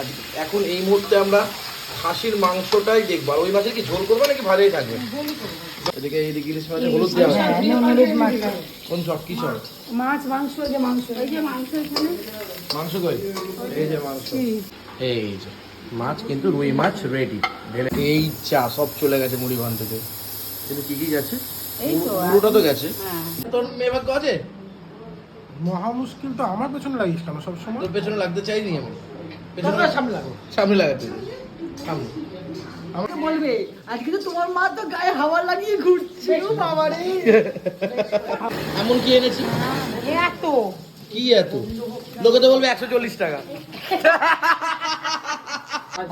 আজ এখন এই মুহূর্তে আমরা খাসির মাংসটাই দেখব। আর ওই মাছের কি ঝোল করব নাকি ভালোই থাকবে? এদিকে এইদিকে ইলিশ মাছের হলুদ দেওয়া। হ্যাঁ, হয়। হলুদ মাখা। কোন সব কি সব মাছ মাংস যে মাংস। এই যে মাংস এখানে। মাংস কই? এই যে মাংস। এই যে মাছ কিন্তু রুই মাছ রেডি এই চা সব চলে গেছে মুড়ি ভান থেকে। কিন্তু কি কি গেছে? এই তো, পুরোটা তো গেছে। হ্যাঁ। তোর মেয়ে ভাগ্য আছে? মহা মুশকিল তো আমার পেছনে লাগিস কেন সবসময়? তোর পেছনে লাগতে চাইনি আমি। সামনে লাগো সামনে লাগাতে সামনে। আমাকে বলবে আজকে তো তোমার মা তো গায়ে হাওয়া লাগিয়ে এমন কি এনেছি। এত। কি এত? লোকে তো বলবে একশো চল্লিশ টাকা।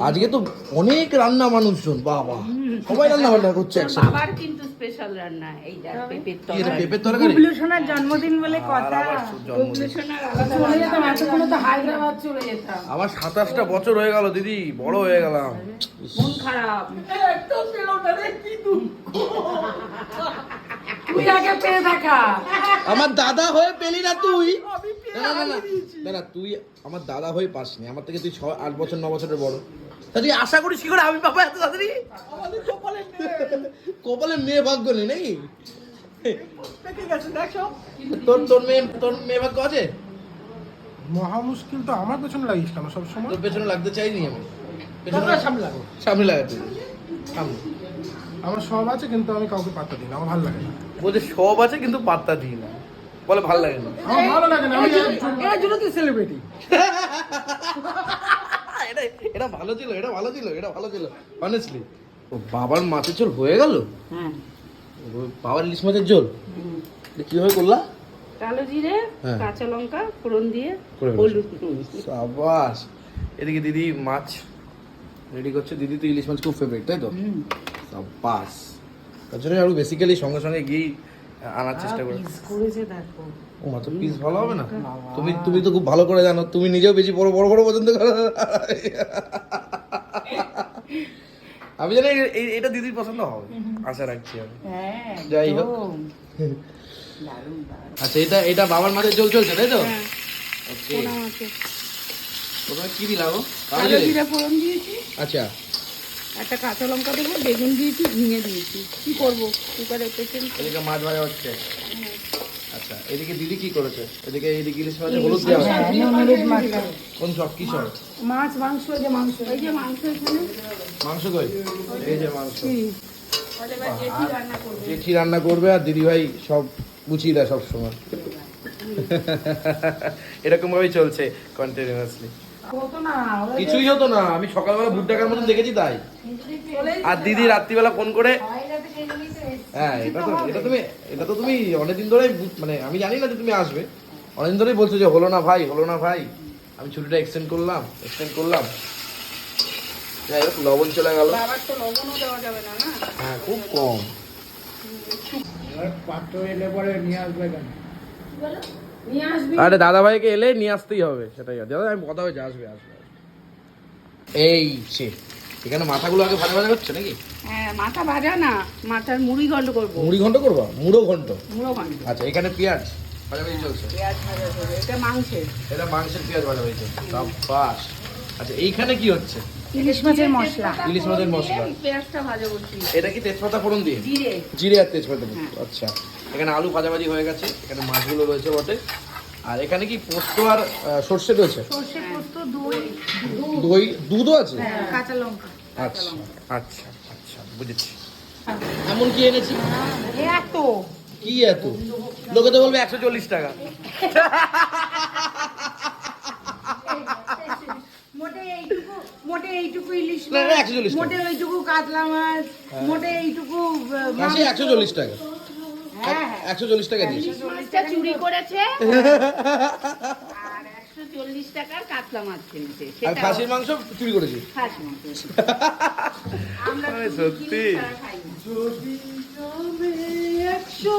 আজকে তো অনেক রান্না মানুষজন বাবা। সবাই রান্না বান্না করছে একসাথে। বাবার কিন্তু স্পেশাল রান্না এই যা পেঁপের এটা তরকারি। পেঁপের তরকারি? গুবলু সোনার জন্মদিন বলে কথা। সোনার চলে যেতাম এতক্ষণ তো হায়দ্রাবাদ চলে যেতাম। আমার সাতাশটা বছর হয়ে গেল দিদি বড় হয়ে গেলাম। মন খারাপ। একদম পেল না রে কি দুঃখ? তুই আগে পেয়ে দেখা আমার দাদা হয়ে পেলি না তুই। না না না না না তুই আমার দাদা হয়ে পাসনি। আমার থেকে তুই ছ আট বছর ন বছরের বড়। তা তুই আশা করিস কি করে? আমি পাবো এত তাড়াতাড়ি। কপালে মেয়ে ভাগ্য নেই নাকি? দেখো তোর তোর মেয়ে তোর মেয়ে ভাগ্য আছে? মহা মুশকিল তো আমার পেছনে লাগিস কেন সবসময়? তোর পেছনে লাগতে চাইনি আমি। তোমরা সামনে লাগো সামনে লাগাতে। সামনে। আমার সব আছে কিন্তু আমি কাউকে পাত্তা দিই না আমার ভালো লাগে না। বলছে সব আছে কিন্তু পাত্তা দিই না। বলে ভালো লাগে না। আমার ভালো লাগে না আমি এর জন্য তুই সেলিব্রিটি এটা এটা ভালো ছিল এটা ভালো ছিল এটা ভালো ছিল অনেস্টলি ও বাবার মাছের ঝোল হয়ে গেল? হ্যাঁ। বাবার ইলিশ মাছের ঝোল? কীভাবে করলা? কালো জিরে হ্যাঁ। কাঁচা লঙ্কা ফোড়ন দিয়ে হলুদ সাবাস। এদিকে দিদি মাছ রেডি করছে। দিদি তো ইলিশ মাছ খুব ফেভারিট তাই তো। সাবাস। তার জন্য আরও বেসিক্যালি সঙ্গে সঙ্গে গিয়েই আনার চেষ্টা করে। ও মা তো পিস ভালো হবে না? তুমি তুমি তো খুব ভালো করে জানো। তুমি নিজেও বেশি বড় বড় বড় পছন্দ করো। আমি জানি এটা দিদির পছন্দ হবে। আশা রাখছি আমি। হ্যাঁ যাই হোক। আচ্ছা এটা এটা বাবার মাঝে জল চলছে তাই তো? হ্যাঁ। প্রথমে কি দিলাম কালো কালো জিরে? জিরে ফোড়ন দিয়েছি। আচ্ছা। একটা কাঁচা লঙ্কা দেবো বেগুন দিয়েছি ঝিঙে দিয়েছি। কি করব? কুকারে এদিকে মাছ ভাজা হচ্ছে। আচ্ছা এদিকে দিদি কি করেছে? এদিকে এইদিকে ইলিশ মাছে হলুদ দেওয়া হ্যাঁ, হচ্ছে হলুদ মাখা। কোন সব কি সব মাছ মাংস এই যে মাংস এই যে মাংস এখানে। মাংস কই? এই যে মাংস। জেঠি রান্না করবে জেঠি রান্না করবে আর দিদি ভাই সব গুছিয়ে দেয় সব সময় এরকম ভাবেই চলছে কন্টিনিউয়াসলি কিছুই হতো না আমি সকালবেলা ভুট ডাকার মতন দেখেছি তাই। আর দিদি রাত্রিবেলা ফোন করে হ্যাঁ এটা তো এটা তুমি এটা তো তুমি অনেকদিন ধরেই মানে আমি জানি না যে তুমি আসবে। অনেকদিন ধরেই বলছো যে হলো না ভাই হলো না ভাই। আমি ছুটিটা এক্সটেন্ড করলাম এক্সটেন্ড করলাম। যাই হোক লবণ চলে গেল। বাবার তো লবণও দেওয়া যাবে না না? হ্যাঁ খুব কম। পাত্র এলে পরে নিয়ে আসবে কেন? নিয়ে আসবি। আরে দাদা ভাইকে এলে নিয়ে আসতেই হবে সেটাই। দাদা আমি কথা হয়েছে আসবে আসবে আসবে। এই সে এখানে মাথাগুলো আগে ভাজা ভাজা হচ্ছে নাকি? হ্যাঁ মাথা ভাজা না মাথার মুড়ি করব। মুড়ি ঘন্ট করব? মুড়ো ঘন্ট? মুড়ো গন্ড আচ্ছা এখানে পেঁয়াজ ভাজা ভাজি চলছে? পেঁয়াজ ভাজা করবে এটা মাংসের। এটা মাংসের পেঁয়াজ ভাজা ভাজি চলছে। সাবাস আচ্ছা এইখানে কি হচ্ছে? ইলিশ মাছের মশলা। ইলিশ মাছের মশলা। পেঁয়াজটা ভাজা করছি। এটা কি তেজপাতা ফোড়ন দিয়ে? জিরে। জিরে আর তেজপাতা আচ্ছা এখানে আলু ভাজাভাজি হয়ে গেছে। এখানে মাছগুলো রয়েছে বটে। আর এখানে কি পোস্ত আর সর্ষে রয়েছে? সর্ষে পোস্ত দই দই দুধও আছে? কাঁচা লঙ্কা আচ্ছা আচ্ছা আচ্ছা বুঝেছি। এমন কি এনেছি? এত। কি এত? লোকে তো বলবে একশো চল্লিশ টাকা। মোটে এইটুকু ইলিশ না, না, মাছ, 140 টাকা। মোটে এইটুকু কাতলা মাছ মোটে এইটুকু একশো চল্লিশ টাকা। হ্যাঁ একশো চল্লিশ টাকা দিয়েছি। চুরি করেছে। আর একশো চল্লিশ টাকার কাতলা মাছ কিনছে। আর খাসির মাংস চুরি করেছি। সত্যি? একশো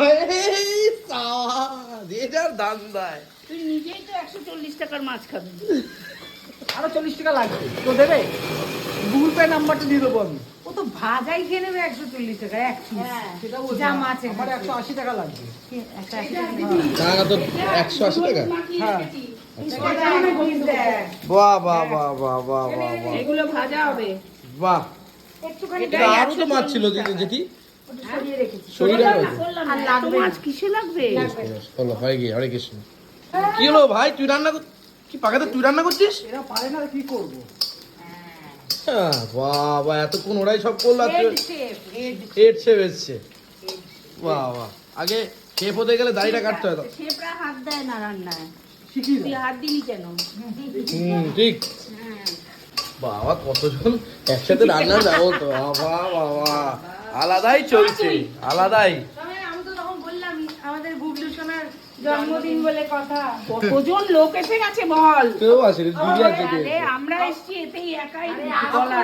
হয়ে দান দেয় তুই নিজেই তো একশো চল্লিশ টাকার মাছ খাবি। আরও চল্লিশ টাকা লাগবে। তো দেবে? গুগল পে নাম্বারটা দিয়ে দেবো আমি। ও তো ভাজাই খেয়ে নেবে একশো চল্লিশ টাকা এক piece। হ্যাঁ। সেটা যা মাছ আমার একশো আশি টাকা লাগবে। টাকা। টাকা তো একশো আশি টাকা? হ্যাঁ। রেখেছি। এটা অনেক piece দেয়। বাহ বাহ বাহ বাহ বাহ বাহ বাহ। এগুলো ভাজা হবে। বাহ। একটুখানি আরও তো মাছ ছিল দিদি জেঠি ওটা সরিয়ে রেখেছি। শরীর আর আর লাগবে মাছ কিসে লাগবে? হলো হয়ে গিয়ে হরে কি হলো ভাই? তুই রান্না কর- কি পাকাতে তুই রান্না করছিস? এরা পারে না কি করব? বাবা এতক্ষণ ওরাই সব করল আর এর সে এসছে। বাহ বাহ। আগে খেয়ে হতে গেলে দাড়িটা কাটতে হয় তো। শেফরা হাত দেয় না রান্নায়। তুই হাত দিলি কেন? হুম ঠিক। বাবা কতজন একসাথে রান্না যাব তো বাবা বাবা। আলাদাই চলছে আলাদাই তবে আমি তো তখন বললাম আমাদের গুবলু সোনার জন্মদিন বলে কথা। কতজন লোক এসে গেছে বল? কেউ আছে দিদি আছে আরে আমরা এসছি এতেই একাই বলা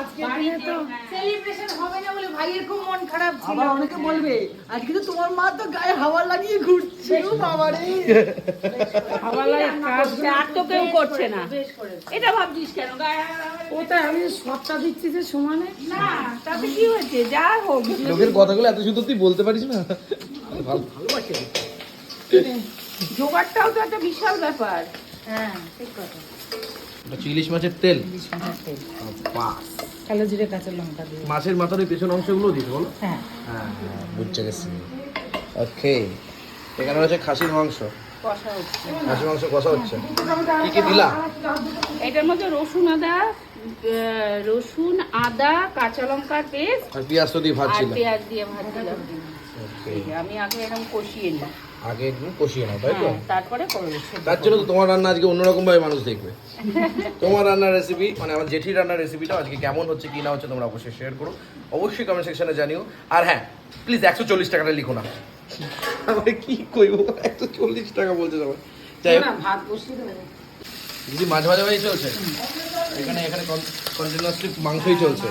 আজকে তো সেলিব্রেশন হবে না বলে ভাইয়ের খুব মন খারাপ ছিল। আবার অনেকে বলবে আজকে তো তোমার মা তো গায়ে হাওয়া লাগিয়ে ঘুরছে ও বাবা রে আবার কাজটা আর তো কেউ করছে না। এটা ভাবছিস কেন? গায়ে হাওয়া? ওটাই আমি সবটা দিচ্ছি যে সমানে। না তাতে কি হয়েছে? যা হোক লোকের কথাগুলো এত শুধু তুই বলতে পারিস না? ভালো ভালোবাসে জোগাড়টাও তো একটা বিশাল ব্যাপার। হ্যাঁ ঠিক কথা। মাছের তেল? কালো জিরে কাঁচা লঙ্কা দিয়ে। মাছের মাথার ওই পেছন অংশগুলো দিতে বলো। হ্যাঁ। হ্যাঁ হ্যাঁ, বুঝতে গেছি। ওকে এখানে রয়েছে খাসির মাংস। কষা হচ্ছে। খাসির মাংস কষা হচ্ছে। কি কি দিলা? এটার মধ্যে রসুন আদা রসুন আদা কাঁচা লঙ্কার পেস্ট আর পেঁয়াজ তো দিয়ে আর পেঁয়াজ দিয়ে ভাজছিলাম। ওকে এই আমি আগে এরকম কষিয়ে নিই। আগে একটু কষিয়ে নাও তাই তো? হ্যাঁ, তারপরে তার জন্য তো তোমার রান্না আজকে অন্যরকম ভাবে মানুষ দেখবে। তোমার রান্নার রেসিপি মানে আমার জেঠির রান্নার রেসিপিটা আজকে কেমন হচ্ছে কি না হচ্ছে তোমরা অবশ্যই শেয়ার করো। অবশ্যই কমেন্ট সেকশনে জানিও। আর হ্যাঁ প্লিজ একশো চল্লিশ টাকাটা লিখো না। তারপরে কি কইব? একশো চল্লিশ টাকা বলছে সবাই। যাই হোক। দিদি ভাজা ভাই চলছে? এখানে এখানে কন্টিনিউয়াসলি মাংসই চলছে।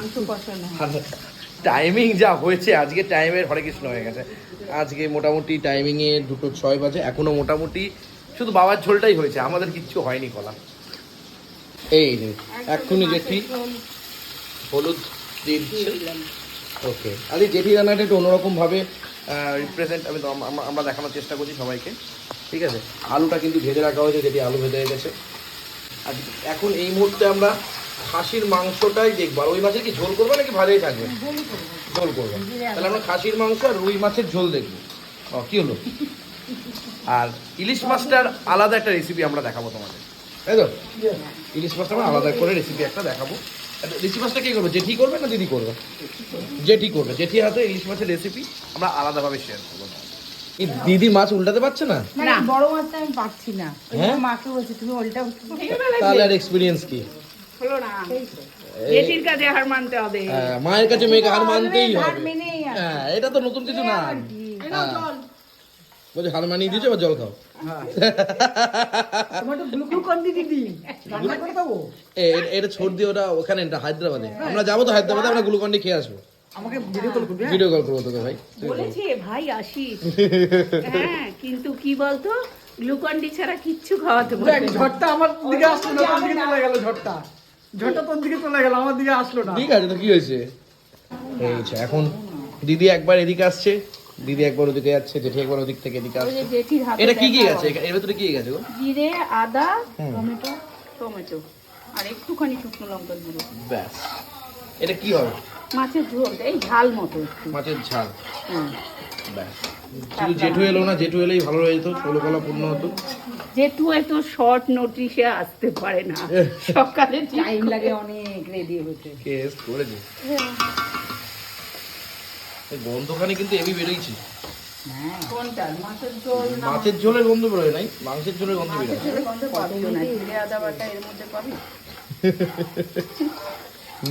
টাইমিং যা হয়েছে আজকে টাইমের হরে কৃষ্ণ হয়ে গেছে। আজকে মোটামুটি টাইমিংয়ে দুটো ছয় বাজে এখনও মোটামুটি শুধু বাবার ঝোলটাই হয়েছে আমাদের কিচ্ছু হয়নি কলা। এই যে এক্ষুনি জেঠি। হলুদ দিয়ে দিচ্ছে ওকে আরে জেঠি রান্নাটা একটু অন্যরকমভাবে রিপ্রেজেন্ট আম- আমরা দেখানোর চেষ্টা করছি সবাইকে। ঠিক আছে? আলুটা কিন্তু ভেজে রাখা হয়েছে যেটি আলু ভেজে গেছে আর এখন এই মুহূর্তে আমরা খাসির মাংসটাই দেখব। আর ওই মাছের কি ঝোল করব নাকি ভাজাই থাকবে? ঝোল করব। তাহলে আমরা খাসির মাংস আর রুই মাছের ঝোল দেখব। ও কি হলো? আর ইলিশ মাছটার আলাদা একটা রেসিপি আমরা দেখাবো তোমাদের। তাই তো? ইলিশ মাছটা আমরা আলাদা করে রেসিপি একটা দেখাবো। ইলিশ মাছটা কে করবে? জেঠি করবে না দিদি করবে? জেঠি করবে। জেঠি হাতে ইলিশ মাছের রেসিপি আমরা আলাদাভাবে শেয়ার করব। এই দিদি মাছ উল্টাতে পারছে না? না। বড় মাছটা আমি পাচ্ছি না। হ্যাঁ? মাকে বলছি তুমি ওলটা তাহলে আর এক্সপিরিয়েন্স কি? হলো না। জেঠির কাজে হার মানতে হবে। হ্যাঁ, মায়ের কাছে মেয়েকে হার মানতেই হবে। হ্যাঁ এটা তো নতুন কিছু না। হ্যাঁ। বলছে হার মানিয়ে দিয়েছ এবার জল খাও। এটা ছোট দিয়ে ওটা ওখানে হায়দ্রাবাদে। আমরা যাব তো হায়দ্রাবাদে আমরা গ্লুকন্ডি খেয়ে আসব। আমাকে ভিডিও কল করবি? ভিডিও কল করব তোকে ভাই। বলেছে ভাই আসিস হ্যাঁ কিন্তু কি বলতো গ্লুকন্ডি ছাড়া কিচ্ছু খাওয়াতে। ঝড়টা আমার দিকে না চলে গেল ঝড়টা। ঝড়টা তোর দিকে চলে গেল আমার দিকে আসলো না। ঠিক আছে তো কি হয়েছে? এই এখন দিদি একবার এদিকে আসছে দিদি একবার ওদিকে যাচ্ছে জেঠি একবার ওদিক থেকে এদিকে আসছে। এটা কি কি আছে? এর ভেতরে কি গেছে গো? জিরে আদা টমেটো টমেটো। আর একটুখানি শুকনো লঙ্কার গুঁড়ো। ব্যাস। এটা কি হবে? মাছের ঝোল এই ঝাল মতো একটু। মাছের ঝাল। হুম। ব্যাস। শুধু জেঠু এলো না জেঠু এলেই ভালো হয়ে যেত ষোলো পূর্ণ হতো। জেঠু এত শর্ট নোটিশে আসতে পারে না। সকালে টাইম লাগে অনেক রেডি হতে। কেস করেছে। এই গন্ধখানে কিন্তু এবি বেরোইছে। হ্যাঁ। মাছের ঝোলের গন্ধ বেরোয় নাই মাংসের ঝোলের গন্ধ বেরোয়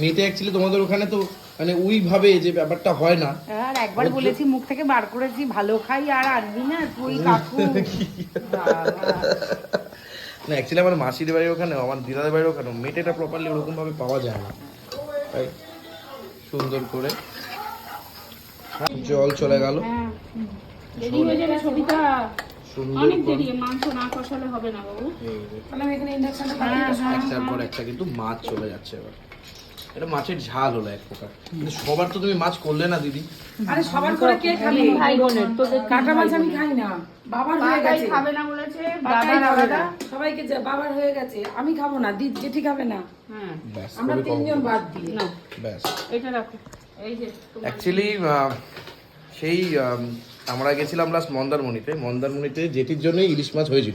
মেয়েতে অ্যাকচুয়ালি তোমাদের ওখানে তো মানে ওইভাবে যে ব্যাপারটা হয় না। আর একবার বলেছি মুখ থেকে বার করেছি ভালো খাই আর আনবি না তুই কাকু। না অ্যাকচুয়ালি আমার মাসিদের বাড়ির ওখানে আমার দিদাদের বাড়ির ওখানে মেটেটা প্রপারলি ওরকম ভাবে পাওয়া যায় না। তাই সুন্দর করে জল চলে গেল। হ্যাঁ দেরি হয়ে যাবে ছবিটা। অনেক দেরি মাংস না কষালে হবে না বাবু। তাহলে এখানে ইন্ডাকশনে হ্যাঁ হ্যাঁ। একটার পর একটা কিন্তু মাছ চলে যাচ্ছে এবার। এটা মাছের ঝাল হলো এক প্রকার। কিন্তু সবার তো তুমি মাছ করলে না দিদি। আরে সবার করে কে খাবে? ভাই বোনের তোদের কাটা মাছ আমি খাই না। বাবার হয়ে গেছে। খাবে না বলেছে দাদা আলাদা সবাইকে যা- বাবার হয়ে গেছে। আমি খাব না দিদি জেঠি খাবে না। হ্যাঁ। আমরা তিনজন বাদ দিয়ে। না। ব্যাস। এটা রাখো। এই যে অ্যাকচুয়ালি সেই আমরা গেছিলাম লাস্ট মন্দারমণিতে। মন্দারমণিতে জেঠির জন্য ইলিশ মাছ হয়েছিল।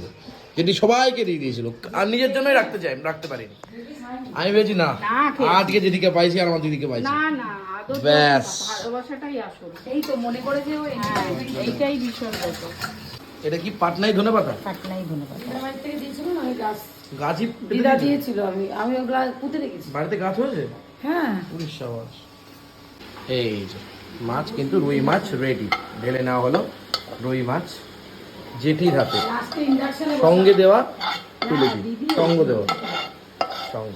যেটি সবাইকে দিয়ে দিয়েছিল। আর নিজের জন্যই রাখতে চাই রাখতে পারিনি। আমি ভেবেছি না। আজকে যেদিকে পাইছি আর আমার দিদিকে পাইছি। না না ব্যাস। ভালোবাসাটাই আসল। এই তো মনে করে যে হ্যাঁ। এইটাই এটা কি পাটনাই ধনে পাতা? কাটলাই ধন্যবাদ দিদার বাড়ি থেকে দিয়েছিল না ওই গাছ? গাছই দিদা দিয়েছিল। আমি আমি ওগুলা পুঁতে রেখেছি। বাড়িতে গাছ হয়েছে? হ্যাঁ। পুলিশ সাবাস এই যে মাছ কিন্তু রুই মাছ রেডি ঢেলে নেওয়া হলো রুই মাছ জেঠির হাতে। সঙ্গে দেওয়া তুলে দিই। সঙ্গ দেওয়া। সঙ্গ।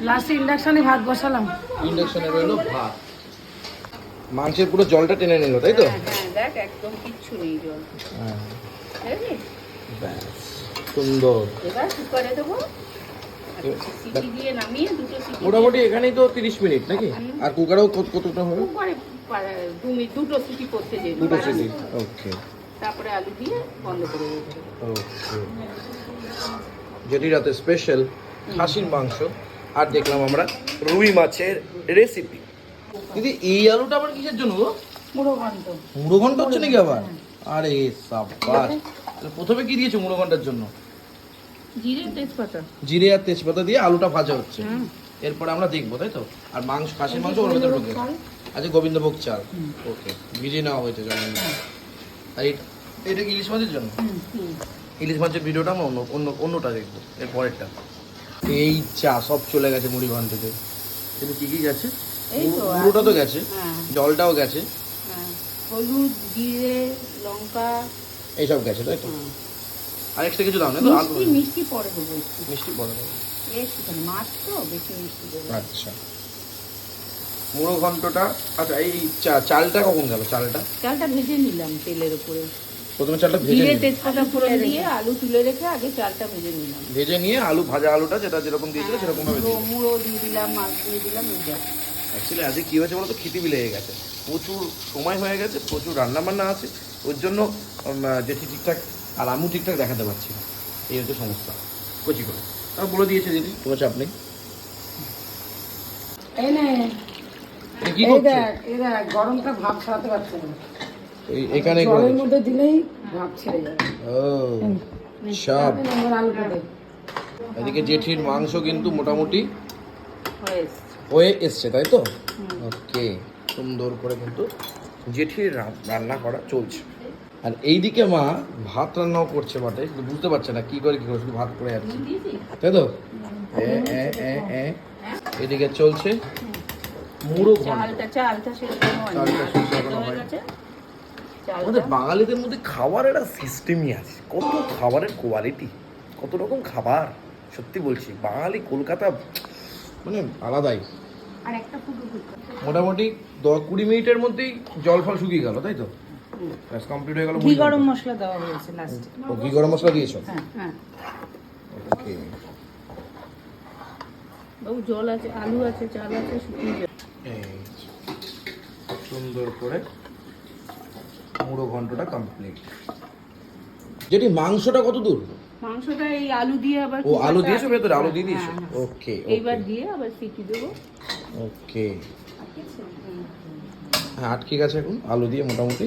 লাস্টে ইন্ডাকশনে ভাত বসালাম। ইন্ডাকশনে রইল ভাত। মাংসের পুরো জলটা টেনে নিল তাই তো? হ্যাঁ হ্যাঁ দেখ একদম কিচ্ছু নেই জল। হ্যাঁ, সুন্দর। এবার কুকারে দেবো। নামিয়ে মোটামুটি এখানেই তো তিরিশ মিনিট নাকি? আর কুকারেও কত- কতটা হবে? দুটো সিটি করতে দুটো সিটি ওকে। তারপরে আলু দিয়ে বন্ধ করে দেবো। ওকে। যেটি রাতে স্পেশাল খাসির মাংস। আর দেখলাম আমরা রুই মাছের রেসিপি দিদি এই আলুটা আবার কিসের জন্য মুড়ো ঘন্ট। মুড়ো ঘণ্টা হচ্ছে নাকি আবার? আরে সাবাস প্রথমে কি দিয়েছ মুড়ো ঘণ্টার জন্য? জিরে তেজপাতা। জিরে আর তেজপাতা দিয়ে আলুটা ভাজা হচ্ছে। এরপরে আমরা দেখব তাই তো? আর মাংস খাসির মাংস ওর ভেতরে ঢুকে আচ্ছা গোবিন্দভোগ চাল। ওকে ভিজিয়ে নেওয়া হয়েছে জানেন আর এটা ইলিশ মাছের জন্য? ইলিশ মাছের ভিডিওটা আমরা অন্য অন্য অন্যটা দেখব এর পরেরটা। এই চা সব চলে গেছে মুড়ি ভান থেকে। কিন্তু কী কী গেছে? এই তো, গেছে হ্যাঁ। জলটাও গেছে। হ্যাঁ। হলুদ জিরে লঙ্কা। এইসব গেছে তাই তো? আর এক্সট্রা কিছু দাও না তো মিষ্টি মিষ্টি পরে দেবো মিষ্টি পরে দেবো। মাছ তো বেশি মিষ্টি দেবো আচ্ছা। মুড়ো ঘন্টটা আচ্ছা এই চালটা কখন গেল? চালটা? চালটা ভেজে নিলাম তেলের উপরে। প্রথমে চালটা ভেজে নিলে। তেজপাতা ফোড়ন দিয়ে আলু তুলে রেখে আগে চালটা ভেজে নিলাম। ভেজে নিয়ে আলু ভাজা আলুটা যেটা যেরকম দিয়েছিল সেরকম ভাবে মুড়ো মুড়ো দিয়ে দিলাম মাছ দিয়ে দিলাম অ্যাকচুয়ালি আজকে কি হয়েছে বলতো? খিটিবি লেগে গেছে। প্রচুর সময় হয়ে গেছে প্রচুর রান্না বান্না আছে। ওর জন্য জেঠি ঠিকঠাক আর আমু ঠিকঠাক দেখাতে পারছি না। এই হচ্ছে সমস্যা। কচি করে। তাও বলে দিয়েছে দিদি। তোমার চাপ নেই। এই নে। কি করছ? গরমটা ভাব সারাতে পারছে না। এখানে জলের মধ্যে দিলেই ভাব ছেড়ে যাবে। ও সব এবার আলু করে এদিকে জেঠির মাংস কিন্তু মোটামুটি হয়ে এসছে। তাই তো? ওকে সুন্দর করে কিন্তু জেঠির রান্না করা চলছে। আর এইদিকে মা ভাত রান্নাও করছে বটে কিন্তু বুঝতে পারছে না কি করে কি করে শুধু ভাত করে যাচ্ছে তাই তো? এ, এ, এ, এ। এদিকে চলছে মুড়ো ঘন্ট। চালটা চালটা শেষ হয়ে। গেছে। আমাদের বাঙালিদের মধ্যে খাবার একটা সিস্টেমই আছে। কত খাবারের কোয়ালিটি কত রকম খাবার। সত্যি বলছি বাঙালি কলকাতা মানে আলাদাই। মোটামুটি দশ কুড়ি মিনিটের মধ্যেই জল ফল শুকিয়ে গেল তাই তো? ব্যাস কমপ্লিট হয়ে গেল ঘি গরম মশলা দেওয়া হয়েছে লাস্টে ও ঘি গরম মশলা দিয়েছ? হ্যাঁ ওকে বাবু জল আছে আলু আছে চাল আছে শুকিয়ে সুন্দর করে মুড়ো ঘন্টটা কমপ্লিট যেটি মাংসটা কত দূর? মাংসটা এই আলু দিয়ে আবার ও আলু দিয়েছ ভেতরে আলু দিয়ে দিয়েছ? হ্যাঁ, হ্যাঁ। ওকে এইবার দিয়ে আবার সিটি দেবো। ওকে হ্যাঁ আটকে গেছে এখন। আলু দিয়ে মোটামুটি